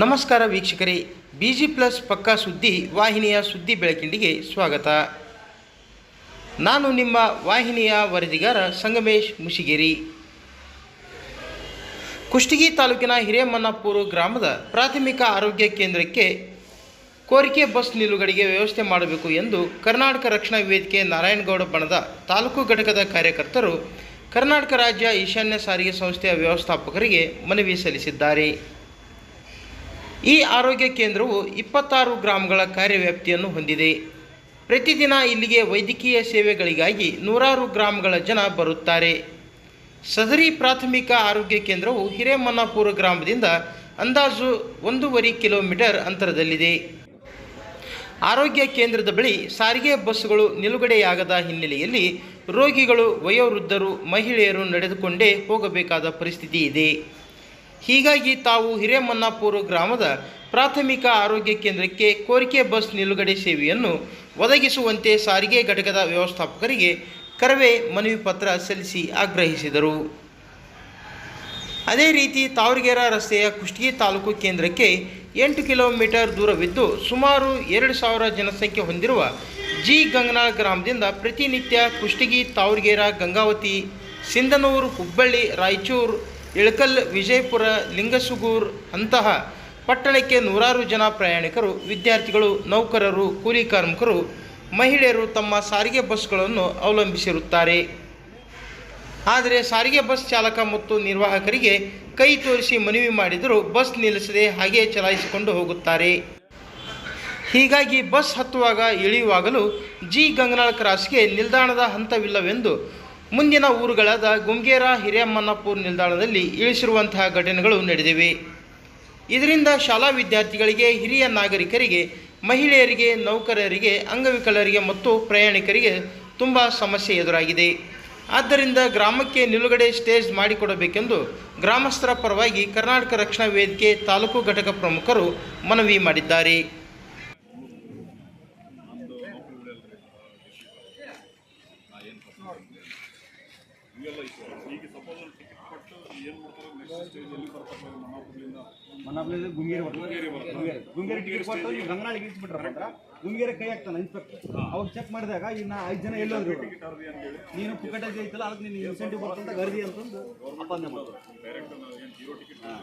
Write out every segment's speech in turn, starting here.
ನಮಸ್ಕಾರ ವೀಕ್ಷಕರೇ B G plus ಪಕ್ಕಾ ಸುದ್ದಿ ವಾಹಿನಿಯ ಸುದ್ದಿ ಬೆಳಕಿಂಡಿಗೆ ಸ್ವಾಗತ. ನಾನು ನಿಮ್ಮ ವಾಹಿನಿಯ ವರದಿಗಾರ ಸಂಗಮೇಶ್ ಮುಷಿಗೇರಿ. ಕುಷ್ಟಗಿ ತಾಲೂಕಿನ ಹಿರೇಮನ್ನಾಪುರ ಗ್ರಾಮದ ಪ್ರಾಥಮಿಕ ಆರೋಗ್ಯ ಕೇಂದ್ರಕ್ಕೆ ಕೋರಿಕೆ ಬಸ್ ನಿಲುಗಡೆಗೆ ವ್ಯವಸ್ಥೆ ಮಾಡಬೇಕು ಎಂದು ಕರ್ನಾಟಕ ರಕ್ಷಣಾ ವೇದಿಕೆ ನಾರಾಯಣಗೌಡ ಬಣದ ತಾಲೂಕು ಘಟಕದ ಕಾರ್ಯಕರ್ತರು ಕರ್ನಾಟಕ ರಾಜ್ಯ ಈಶಾನ್ಯ ಸಾರಿಗೆ ಸಂಸ್ಥೆಯ ವ್ಯವಸ್ಥಾಪಕರಿಗೆ ಮನವಿ ಸಲ್ಲಿಸಿದ್ದಾರೆ. ಈ ಆರೋಗ್ಯ ಕೇಂದ್ರವು ಇಪ್ಪತ್ತಾರು ಗ್ರಾಮಗಳ ಕಾರ್ಯವ್ಯಾಪ್ತಿಯನ್ನು ಹೊಂದಿದೆ. ಪ್ರತಿದಿನ ಇಲ್ಲಿಗೆ ವೈದ್ಯಕೀಯ ಸೇವೆಗಳಿಗಾಗಿ ನೂರಾರು ಗ್ರಾಮಗಳ ಜನ ಬರುತ್ತಾರೆ. ಸದರಿ ಪ್ರಾಥಮಿಕ ಆರೋಗ್ಯ ಕೇಂದ್ರವು ಹಿರೇಮನ್ನಾಪುರ ಗ್ರಾಮದಿಂದ ಅಂದಾಜು ಒಂದೂವರೆ ಕಿಲೋಮೀಟರ್ ಅಂತರದಲ್ಲಿದೆ. ಆರೋಗ್ಯ ಕೇಂದ್ರದ ಬಳಿ ಸಾರಿಗೆ ಬಸ್ಸುಗಳು ನಿಲುಗಡೆಯಾಗದ ಹಿನ್ನೆಲೆಯಲ್ಲಿ ರೋಗಿಗಳು, ವಯೋವೃದ್ಧರು, ಮಹಿಳೆಯರು ನಡೆದುಕೊಂಡೇ ಹೋಗಬೇಕಾದ ಪರಿಸ್ಥಿತಿ ಇದೆ. ಹೀಗಾಗಿ ತಾವು ಹಿರೇಮನ್ನಾಪುರ ಗ್ರಾಮದ ಪ್ರಾಥಮಿಕ ಆರೋಗ್ಯ ಕೇಂದ್ರಕ್ಕೆ ಕೋರಿಕೆ ಬಸ್ ನಿಲುಗಡೆ ಸೇವೆಯನ್ನು ಒದಗಿಸುವಂತೆ ಸಾರಿಗೆ ಘಟಕದ ವ್ಯವಸ್ಥಾಪಕರಿಗೆ ಕರವೇ ಮನವಿ ಪತ್ರ ಸಲ್ಲಿಸಿ ಆಗ್ರಹಿಸಿದರು. ಅದೇ ರೀತಿ ತಾವರಗೆರ ರಸ್ತೆಯ ಕುಷ್ಟಗಿ ತಾಲೂಕು ಕೇಂದ್ರಕ್ಕೆ ಎಂಟು ಕಿಲೋಮೀಟರ್ ದೂರವಿದ್ದು ಸುಮಾರು ಎರಡು ಸಾವಿರ ಜನಸಂಖ್ಯೆ ಹೊಂದಿರುವ ಜಿ ಗಂಗನಾ ಗ್ರಾಮದಿಂದ ಪ್ರತಿನಿತ್ಯ ಕುಷ್ಟಗಿ, ತಾವರಗೆರ, ಗಂಗಾವತಿ, ಸಿಂಧನೂರು, ಹುಬ್ಬಳ್ಳಿ, ರಾಯಚೂರು ಇಳಕಲ್, ವಿಜಯಪುರ, ಲಿಂಗಸುಗೂರ್ ಅಂತಹ ಪಟ್ಟಣಕ್ಕೆ ನೂರಾರು ಜನ ಪ್ರಯಾಣಿಕರು, ವಿದ್ಯಾರ್ಥಿಗಳು, ನೌಕರರು, ಕೂಲಿ ಕಾರ್ಮಿಕರು, ಮಹಿಳೆಯರು ತಮ್ಮ ಸಾರಿಗೆ ಬಸ್ಗಳನ್ನು ಅವಲಂಬಿಸಿರುತ್ತಾರೆ. ಆದರೆ ಸಾರಿಗೆ ಬಸ್ ಚಾಲಕ ಮತ್ತು ನಿರ್ವಾಹಕರಿಗೆ ಕೈ ತೋರಿಸಿ ಮನವಿ ಮಾಡಿದರೂ ಬಸ್ ನಿಲ್ಲಿಸದೆ ಹಾಗೆ ಚಲಾಯಿಸಿಕೊಂಡು ಹೋಗುತ್ತಾರೆ. ಹೀಗಾಗಿ ಬಸ್ ಹತ್ತುವಾಗ ಇಳಿಯುವಾಗಲೂ ಜಿ ಗಂಗನಾಳ್ ಕ್ರಾಸ್ಗೆ ನಿಲ್ದಾಣದ ಹಂತವಿಲ್ಲವೆಂದು ಮುಂದಿನ ಊರುಗಳಾದ ಗುಂಗೇರ ಹಿರೇಮನ್ನಪುರ್ ನಿಲ್ದಾಣದಲ್ಲಿ ಇಳಿಸಿರುವಂತಹ ಘಟನೆಗಳು ನಡೆದಿವೆ. ಇದರಿಂದ ಶಾಲಾ ವಿದ್ಯಾರ್ಥಿಗಳಿಗೆ, ಹಿರಿಯ ನಾಗರಿಕರಿಗೆ, ಮಹಿಳೆಯರಿಗೆ, ನೌಕರರಿಗೆ, ಅಂಗವಿಕಲರಿಗೆ ಮತ್ತು ಪ್ರಯಾಣಿಕರಿಗೆ ತುಂಬ ಸಮಸ್ಯೆ ಎದುರಾಗಿದೆ. ಆದ್ದರಿಂದ ಗ್ರಾಮಕ್ಕೆ ನಿಲುಗಡೆ ಸ್ಟೇಜ್ ಮಾಡಿಕೊಡಬೇಕೆಂದು ಗ್ರಾಮಸ್ಥರ ಪರವಾಗಿ ಕರ್ನಾಟಕ ರಕ್ಷಣಾ ವೇದಿಕೆ ತಾಲೂಕು ಘಟಕ ಪ್ರಮುಖರು ಮನವಿ ಮಾಡಿದ್ದಾರೆ. ಮನಾಪ್ಲಿಂದ ಗುಂಗೇರಿ ಬರ್ತದೆ. ಗುಂಗೇರಿ ಗುಂಗೇರಿ. ಟಿಕೆಟ್ ಕೊಟ್ಟು ಈಗ ಗಂಗನಾಳಿ ಇಳಿಸ್ಬಿಟ್ರ ಮಾತ್ರ ಗುಂಗೇರಿ ಕೈ ಹಾಕ್ತಾನೆ ಇನ್ಸ್ಪೆಕ್ಟರ್ ಅವಾಗ ಚೆಕ್ ಮಾಡಿದಾಗ ಇನ್ನ ಐದು ಜನ ಎಲ್ಲೋದ್ರು ನೀನು ಪುಕಟೇಜ್ ಐತಲ್ಲ ಅದಕ್ಕೆ ನೀನು ಇನ್ಸೆಂಟಿವ್ ಬರ್ತಂತ ಗರ್ದಿ ಅಂತಂದು ಅಪ್ಪಂದೆ ಮಾಡ್ತಾರೆ. ಗುಂಗೇರಿ ಟಿಕೆಟ್ ನಾನೇ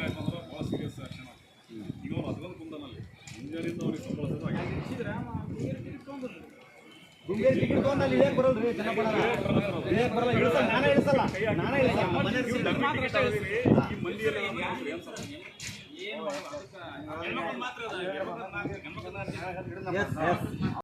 ಇಳಿಸಲ್ಲ ನಾನೇ ಇಳಿಸಲ್ಲ ಮನೆ Yes, ಇಂಗ್ಲಿಷ್ ಟಿಕೆಟ್ ಹೇಗೆ ಬರಲ್ರಿ ನಾನೇ ಇಲ್ಲ ನಾನೇ